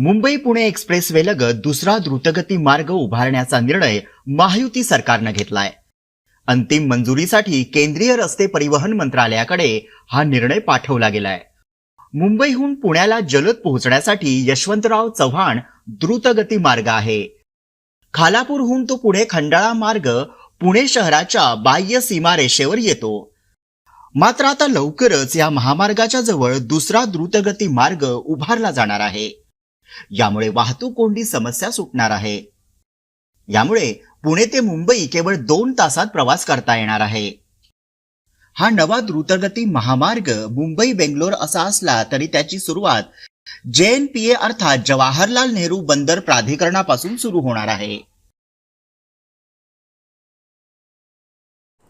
Mumbai Pune expressway लगत दुसरा द्रुतगती मार्ग उभारण्याचा निर्णय महायुती सरकारनं घेतलाय. अंतिम मंजुरीसाठी केंद्रीय रस्ते परिवहन मंत्रालयाकडे हा निर्णय पाठवला गेलाय. मुंबईहून पुण्याला जलद पोहोचण्यासाठी यशवंतराव चव्हाण द्रुतगती मार्ग आहे. खालापूरहून तो पुढे खंडाळा मार्ग पुणे शहराच्या बाह्य सीमारेषेवर येतो. मात्र आता लवकरच या महामार्गाच्या जवळ दुसरा द्रुतगती मार्ग उभारला जाणार आहे. यामुळे वाहतूक कोंडी समस्या सुटणार आहे. यामुळे पुणे ते मुंबई केवळ दोन तासात प्रवास करता येणार आहे. हा नवा द्रुतगती महामार्ग मुंबई बेंगलोर असा असला तरी त्याची सुरुवात जेएनपीए अर्थात जवाहरलाल नेहरू बंदर प्राधिकरणापासून सुरू होणार आहे.